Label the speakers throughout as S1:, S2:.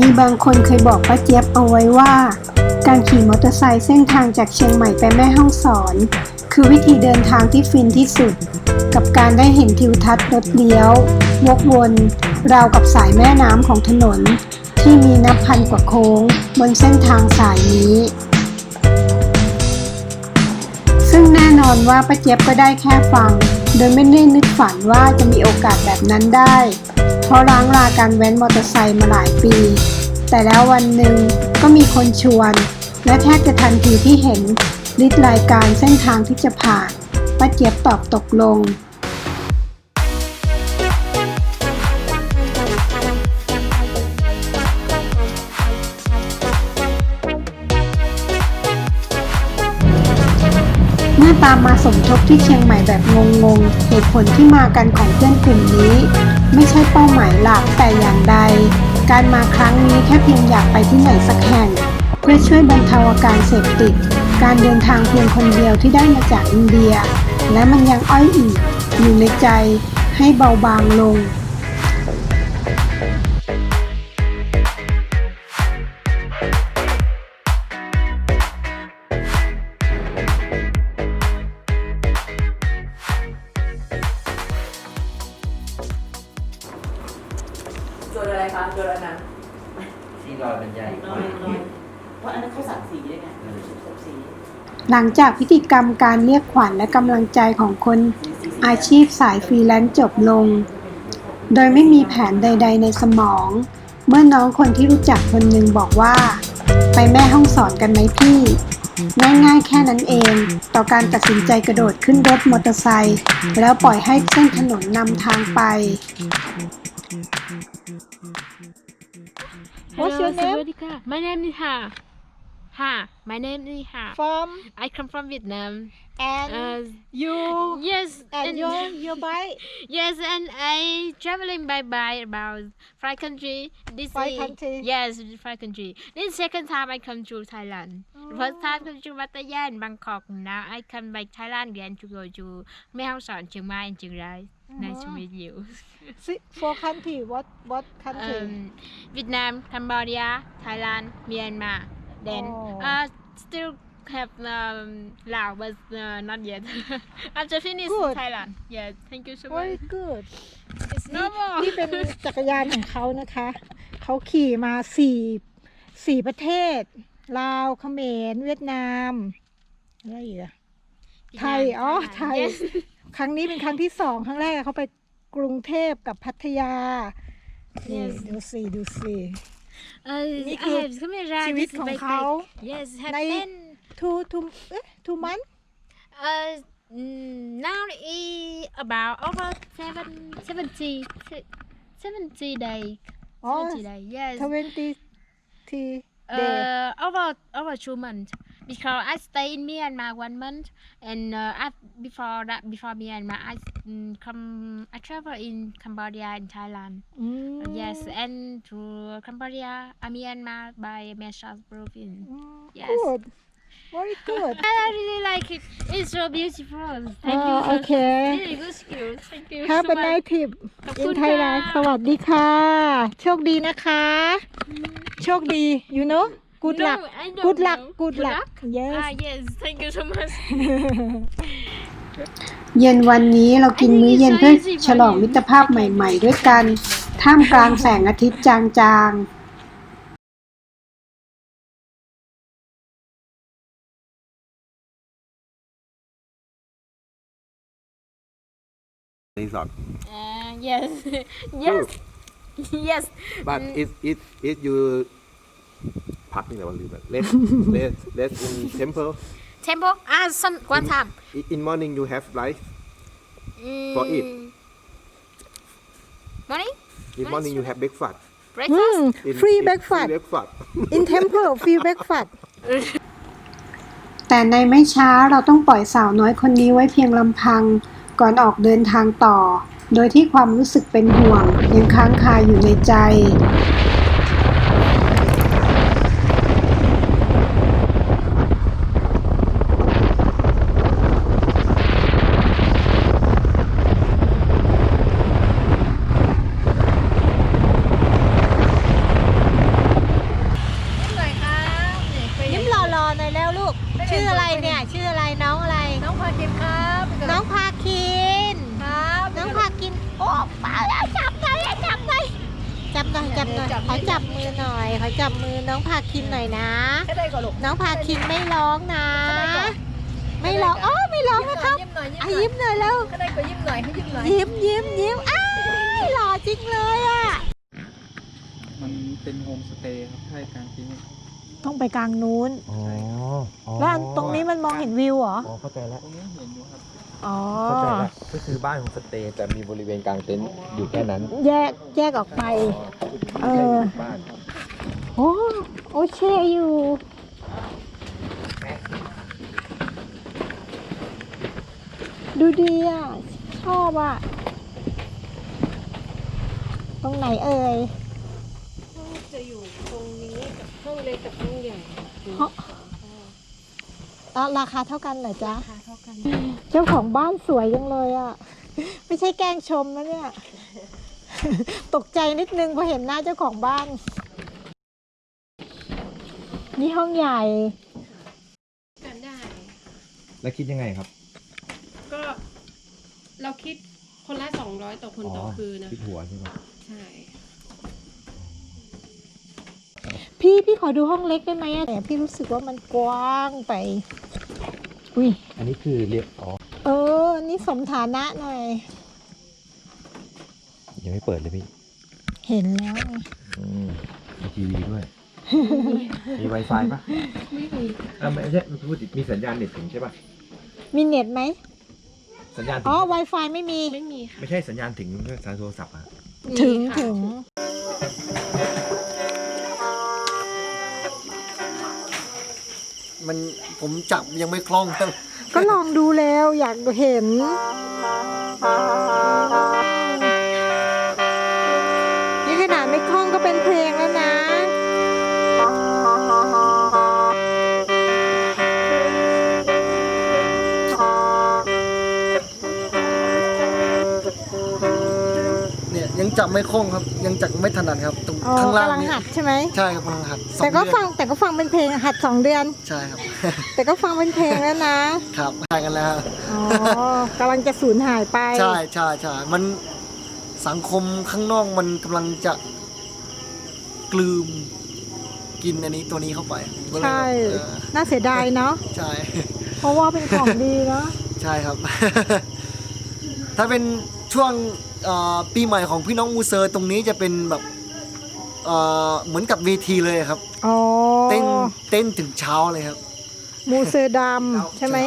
S1: มีบางคนเคยบอกป้าเจี๊ยบเอาไว้ว่า การขี่มอเตอร์ไซค์เส้นทางจากเชียงใหม่ไปแม่ฮ่องสอน คือวิธีเดินทางที่ฟินที่สุด กับการได้เห็นทิวทัศน์รถเลี้ยว วกวน ราวกับสายแม่น้ำของถนน ที่มีนับพันกว่าโค้ง บนเส้นทางสายนี้ ซึ่งแน่นอนว่าป้าเจี๊ยบก็ได้แค่ฟัง โดยไม่ได้นึกฝันว่าจะมีโอกาสแบบนั้นได้ เพราะร้างราการแว้นมอเตอร์ไซค์มาหลายปี แต่แล้ววันหนึ่งก็มีคนชวน และแทบจะทันทีที่เห็นลิสต์รายการเส้นทางที่จะผ่านป้าเจี๊ยบตอบตกลงเมื่อตามมาสมทบที่เชียงใหม่แบบงงๆ เหตุผลที่มากันของเพื่อนกลุ่มนี้ ไม่ใช่เป้าหมายหลักแต่อย่างใด การมาครั้งนี้แค่เพียงอยากไปที่ไหนสักแห่ง เพื่อช่วยบรรเทาอาการเสพติด การเดินทางเพียงคนเดียวที่ได้มาจากอินเดีย และมันยังอ้อยอีก อยู่ในใจให้เบาบางลง หลังจากพิธีกรรมการเรียกขวัญและกำลังใจของคนอาชีพสายฟรีแลนซ์จบลง โดยไม่มีแผนใด ๆ ในสมอง เมื่อน้องคนที่รู้จักคนหนึ่งบอกว่า ไปแม่ห้องสอนกันไหมพี่ง่ายๆแค่นั้นเอง ต่อการตัดสินใจกระโดดขึ้นรถมอเตอร์ไซค์แล้วปล่อยให้เส้นถนนนำทางไป
S2: What's your
S3: Hello,
S2: name?
S3: Sawadika. My name is Ha. Ha. My name is Ha.
S2: From
S3: I come from Vietnam.
S2: and
S3: Uh,
S2: you
S3: yes,
S2: and
S3: and
S2: your your bike
S3: yes, and I traveling by by about five country. This
S2: Five
S3: is,
S2: country?
S3: Yes, five country. This second time I come to Thailand. The First time come to Pattaya and Bangkok. Now I come back Thailand again to go to Mae Hong Son, Chiang Mai, and Chiang Rai. Nice to
S2: Uh-huh.
S3: meet you.
S2: Si- four country what what country
S3: um, Vietnam, Cambodia, Thailand, Myanmar. Then
S2: Oh.
S3: uh, still have um, Laos, but uh, not yet. After finish
S2: Good.
S3: Thailand. Yeah, thank you so
S2: very
S3: much.
S2: good
S3: It's
S2: นี่
S3: normal.
S2: นี่เป็นจักรยานของเขานะคะ เขาขี่มาสี่สี่ประเทศ ลาว เขมร เวียดนาม อะไรอีกอะ ไทย
S3: Vietnam,
S2: อ๋อ
S3: Thailand.
S2: ไทย
S3: Yes.
S2: ครั้งนี้เป็นครั้งที่สอง ครั้งแรกเขาไปกรุงเทพกับพัทยานี่
S3: Yes.
S2: ดูสิ ดูสิ
S3: Uh,
S2: Ni
S3: I
S2: คือ
S3: have camera.
S2: ชีวิต
S3: this
S2: ของ
S3: backpack.
S2: เขา
S3: Yes, have
S2: ใน
S3: ten.
S2: two two เอ๊ะ two month
S3: Uh, mm, now is about over seven, 70, se- 70 days.
S2: อ๋อ
S3: 70 days. Yes.
S2: twenty t day
S3: Uh, over over two months because I stay in Myanmar one month and uh, I, before that before Myanmar I mm, come I travel in Cambodia and Thailand.
S2: อืม
S3: Yes, and to Cambodia, uh, Myanmar by Meshas province.
S2: อืม
S3: Yes.
S2: good very good
S3: I really like it. It's so beautiful. Thank
S2: Ah,
S3: you.
S2: okay.
S3: Really good skills. Thank you
S2: Have
S3: so
S2: a nice
S3: much.
S2: trip
S3: ขอบ
S2: in
S3: คุณ
S2: Thailand
S3: ค่ะ
S2: สวัสดีค่ะ โชคดีนะคะ โชคดี you know good luck
S3: No, I don't
S2: good luck
S3: know.
S2: good luck yes
S3: Ah, yes. Thank you so much.
S1: เย็นวันนี้เรากินมื้อเย็นเพื่อฉลองมิตรภาพใหม่ ๆ ด้วยกัน ท่ามกลางแสงอาทิตย์จางๆ
S4: resort.
S3: Uh, yes. yes. yes.
S4: But
S3: Mm.
S4: it it it you parking the little bit. Let's let's let's in temple.
S3: Temple. Ah, some one time.
S4: I- In morning you have life.
S3: Mm.
S4: For it.
S3: Morning.
S4: In
S3: Nice.
S4: morning you have breakfast.
S2: อื
S3: Breakfast.
S2: ม
S4: In,
S2: free
S4: in-
S2: breakfast
S4: Free breakfast.
S2: in temple free breakfast
S1: แต่ในไม่ช้าเราต้องปล่อยสาวน้อยคนนี้ไว้เพียงลำพัง ก่อนออกเดินทางต่อ โดยที่ความรู้สึกเป็นห่วง ยังค้างคาอยู่ในใจ
S2: หน่อยขอจับมือหน่อยขอจับมือน้องพาคินหน่อยนะ
S5: ก็ได้ก่อนลูก
S2: น้องพาคินไม่ร้องนะ ไม่ ร้องอ๋อไม่ร้องนะครับ
S5: ยิ้มหน่อยยิ้ม
S2: อะ
S5: หน่อย
S2: ยิ้มหน่อยแล้ว
S5: ก็ได้ก็ยิ้มหน่อยให้ยิ้มหน่อย
S2: ยิ้มยิ้มยิ้มอ้ายหล่อจริงเลยอะ
S6: มันเป็นโฮมสเตย์ครับให้กลางปีนี้
S2: ต้องไปกลางนู้น
S4: อ๋ออ๋อ
S2: แล้วอันตรงนี้มันมองเห็นวิวเหรอ
S4: อ๋อเข้าใจแล้ว
S6: ตรงนี้เห็นอยู่ครับ
S2: อ๋อ
S4: เข้าใจแล้วก็คือบ้านของสเตย์แต่มีบริเวณกลางเต็นท์อยู่แค่นั้น
S2: แยกแยกออกไปเออ
S4: บ้าน
S2: โอ้โอเคอยู่ ดูดีอะ ชอบอะ ตรงไหนเอ่ย
S7: จะอยู่ตรงนี้กับห้องเล็กกับห้องใหญ่
S2: อะราคาเท่ากันเหรอจ๊ะ
S7: ราคาเท่ากัน
S2: เจ้าของบ้านสวยจังเลยอะ ไม่ใช่แกล้งชมนะเนี่ย ตกใจนิดนึงพอเห็นหน้าเจ้าของบ้าน นี่ห้องใหญ่
S7: กันได้
S4: แล้วคิดยังไงครับ
S7: ก็ เราคิดคนละสองร้อยต่อคนต่อคืนนะ
S4: คิดหัวใช่ไหม
S7: ใช่
S2: พี่พี่ขอดูห้องเล็กได้ไหมอะแต่พี่รู้สึกว่ามันกว้างไป อุ้ย
S4: อันนี้คือเรียกอ๋อ
S2: เออนี่สมฐานะหน่อย
S4: ยังไม่เปิดเลยพี่
S2: เห็นแล้วไง
S4: อืมมีทีวีด้วย มี Wi-Fi ปะ
S7: ไม่มี
S4: อ่าไม่ใช่พูดมีสัญญาณเน็ตถึงใช่ปะ
S2: มีเน็ตไหม
S4: สัญญาณถึ
S2: อ๋
S4: ง
S2: อ Wi-Fi ไม่มี
S7: ไม่มีค่ะ
S4: ไม่ใช่สัญญาณถึงสายโทรศัพท์อะ
S2: ถึง
S7: มีค่ะ
S2: ถึง
S8: มันผมจับยังไม่คล่องครับ
S2: ก็ลองดูแล้วอยากเห็น
S8: จับไม่คล่องครับ ยังจับไม่ถนัดครับตรง
S2: อ๋อ
S8: ข้างล่าง
S2: กำลัง
S8: เนี่ย
S2: หัดใช่ไหม
S8: ใช่ครับกำลังหัดสอ
S2: แต่ก็
S8: เดือน
S2: ฟังแต่ก็ฟังเป็นเพลงหัดสองเดือน
S8: ใช่ครับ
S2: แต่ก็ฟังเป็นเพลงแล้วนะ
S8: ครับหายกันแล้วครับ
S2: อ๋อกำลังจะสูญหายไป
S8: ใช่ใช่ใช่มันสังคมข้างนอกมันกำลังจะกลืมกินอันนี้ตัวนี้เข้าไปก็เลย
S2: ใช่
S8: แบบเออ
S2: น่าเสียดายเนาะ
S8: ใช่
S2: เพราะว่าเป็นของดีเนาะ
S8: ใช่ครับ ถ้าเป็นช่วงเอ่อ ปีใหม่ของพี่น้องมูเซอร์ตรงนี้จะเป็นแบบเอ่อเหมือนกับเวทีเลยครับ
S2: อ๋อ
S8: เต้นเต้นถึงเช้าเลยครับ
S2: มูเซอร์ดำใช่ไหม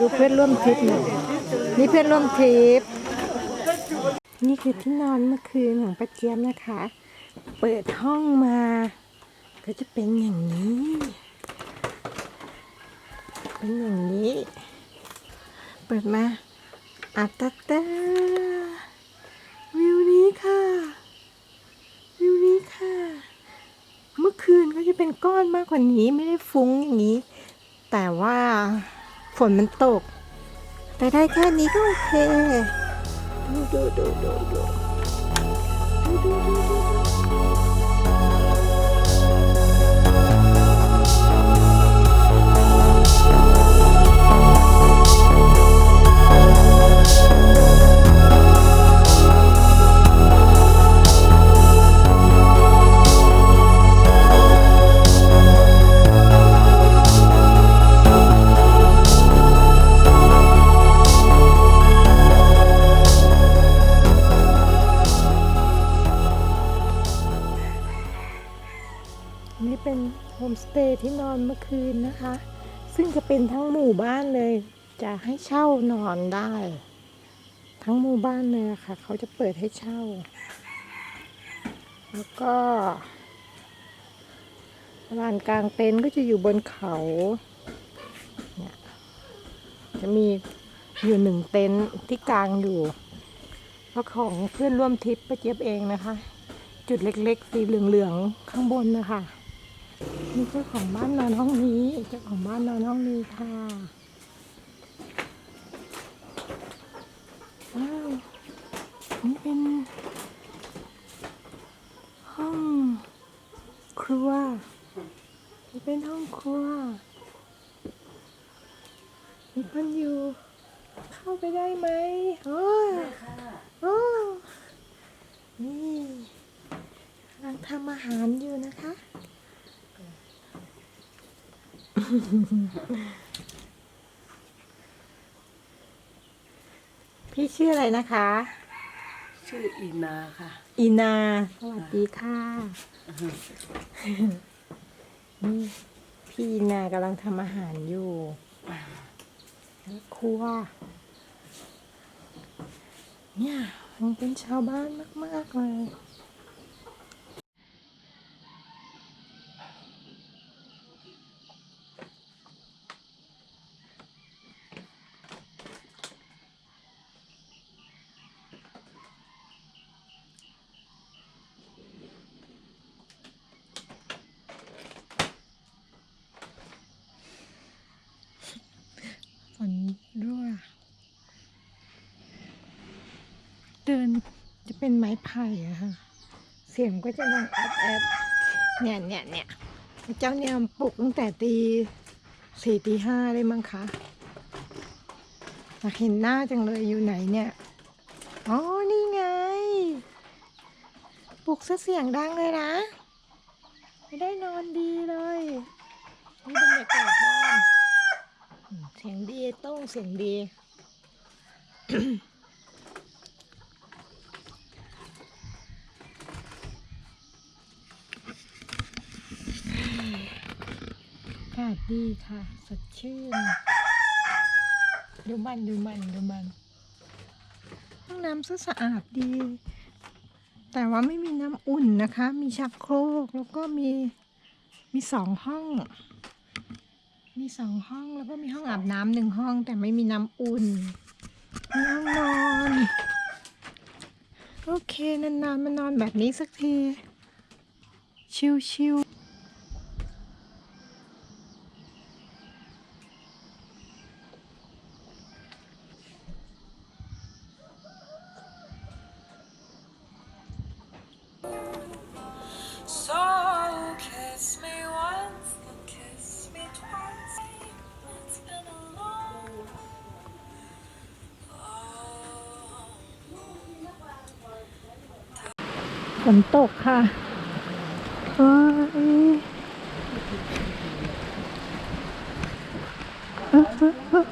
S2: ดูเพื่อนร่วมทริปหน่อยนี่เพื่อนร่วมทริปนี่คือที่นอนเมื่อคืนของป้าเจี๊ยบนะคะ เปิดห้องมา ก็จะเป็นอย่างนี้ เป็นอย่างนี้ไปปิดมาอัตตาตาวิวนี้ค่ะ วิวนี้ค่ะ เมื่อคืนก็จะเป็นก้อนมากกว่านี้ไม่ได้ฟุ้งอย่างนี้ แต่ว่าฝนมันตก แต่ได้แค่นี้ก็โอเค ดูดูดูดูดูดูดู อนได้ ทั้งหมู่บ้านเลยค่ะ เขาจะเปิดให้เช่า แล้วก็ลานกลางเต็นท์ก็จะอยู่บนเขาเนี่ยจะมีอยู่หนึ่งเต็นท์ที่กลางอยู่เพราะของเพื่อนร่วมทริปป้าเจี๊ยบเองนะคะ จุดเล็กๆ สีเหลืองๆ ข้างบนนะคะนี่เจ้าของบ้านนอนห้องนี้ เจ้าของบ้านนอนห้องนี้ค่ะ ว้าวนี่เป็น ห้องครัวนี่เป็นห้องครัว มีคนอยู่ เข้าไปได้ไหมโอ้ยโอ้นี่กำลังทำอาหารอยู่นะคะ พี่ชื่ออะไรนะคะ
S5: ชื่ออีนาค่ะ
S2: อีนา สวัสดีค่ะ นี่พี่อีนากำลังทำอาหารอยู่แล้วครัว เนี่ยมันเป็นชาวบ้านมาก ๆ เลย ฝนรั่ว เดินจะ เป็นไม้ไผ่อะค่ะ เสียงก็จะดังแอดแอดเนี่ยเนี่ยเนี่ยเจ้าเนี่ยปลุกตั้งแต่ตีสี่ตีห้าเลยมั้งคะอยากเห็นหน้าจังเลยอยู่ไหนเนี่ย อ๋อ นี่ไง ปลุกซะเสียงดังเลยนะ ไม่ได้นอนดีเลย นี่บรรยากาศบ้าน เสียงดีต้องเสียงดี อากาศ ดีค่ะ สดชื่น ดูมันดูมันดูมัน ห้องน้ำสะอาดดี แต่ว่าไม่มีน้ำอุ่นนะคะ มีชักโครกแล้วก็มีมีสองห้อง มีสองห้องแล้วก็มีห้องอาบน้ำหนึ่งห้อง แต่ไม่มีน้ำอุ่น มีห้องนอน โอเคนานๆมานอนแบบนี้สักที ชิวๆ ฝนตกค่ะโอ้ยเอ้อเอ้อเอ้อ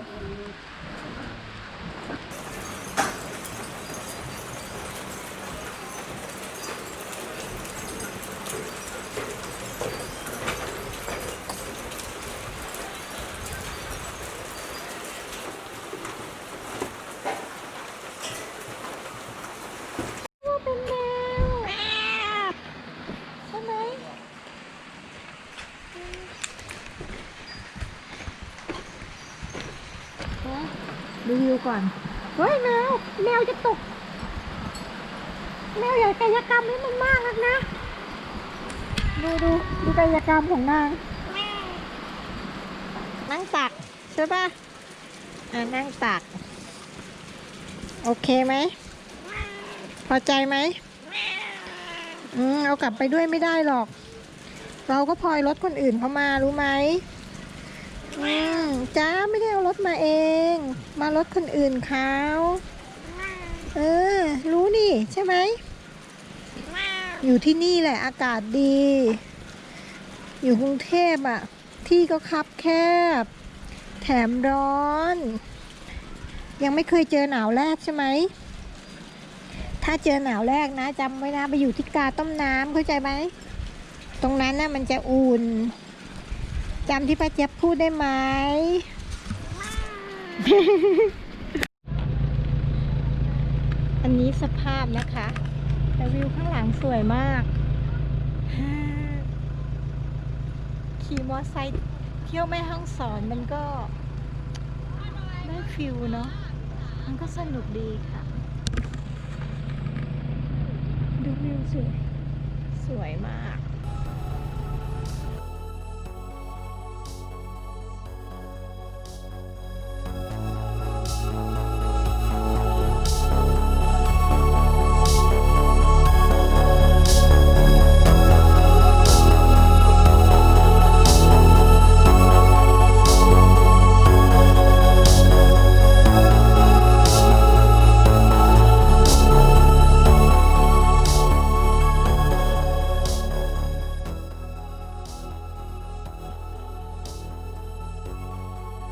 S2: เป็นแมวแอบใช่ไหม ดูวิว ก่อน เฮ้ยแมว แมวจะตก แมวอย่ากายกรรมให้มันมากนักนะ ดูดูดูกายกรรมของนางนั่งตักใช่ปะอ่านั่งตัก โอเคไหม พอใจไหมอืมเอากลับไปด้วยไม่ได้หรอก เราก็พลอยรถคนอื่นเขามารู้ไหม อืมจ้าไม่ได้เอารถมาเอง มารถคนอื่นเขาเออ รู้นี่ใช่ไหม อยู่ที่นี่แหละอากาศดี อยู่กรุงเทพอะ ที่ก็คับแคบ แถมร้อน ยังไม่เคยเจอหนาวแรกใช่ไหม ถ้าเจอหนาวแรกนะจำไว้นะ ไปอยู่ที่กาต้มน้ำเข้าใจไหม ตรงนั้นน่ะมันจะอุ่น จำที่ป้าเจี๊ยบพูดได้ไหม อันนี้สภาพนะคะ แต่วิวข้างหลังสวยมาก ขี่มอไซค์เที่ยวแม่ห้องสอนมันก็ได้ฟิลเนาะ มันก็สนุกดีค่ะ ดูวิวสวย สวยมาก